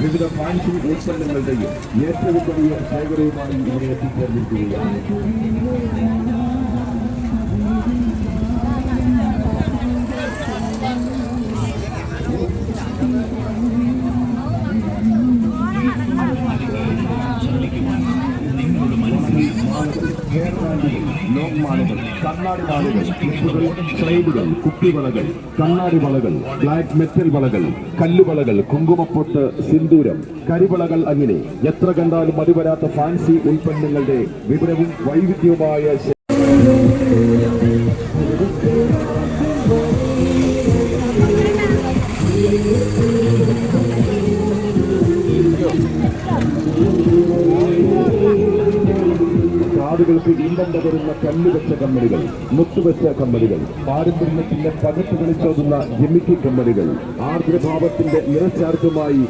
വിവിധ ഫാൻസി ഉത്പന്നങ്ങളുടെയും ഏറ്റവും വലിയ ശേഖരവുമായി ഇവിടെ എത്തിച്ചേർന്നിരിക്കുകയാണ്. ലോങ് കണ്ണാടി മാലകൾ ക്ലിപ്പുകൾ സ്ലൈഡുകൾ കുപ്പിവളകൾ കണ്ണാടി വളകൾ ബ്ലാക്ക് മെറ്റൽ വളകൾ കല്ലുവളകൾ കുങ്കുമപ്പൊട്ട് സിന്ദൂരം കരിവളകൾ അങ്ങനെ എത്ര കണ്ടാലും മതിവരാത്ത ഫാൻസി ഉൽപ്പന്നങ്ങളുടെ വിവരവും വൈവിധ്യവുമായ ശേ- കാതുകൾക്ക് ഇന്ധം പകരുന്ന കല്ലുവെച്ച കമ്പനികൾ മുത്തുവെച്ച കമ്പനികൾ പാരമ്പര്യത്തിന്റെ പകത്ത് കളിച്ചോതുന്ന ജിമിക്കി കമ്പനികൾ ആർദ്രഭാവത്തിന്റെ നിറച്ചാർത്തുമായി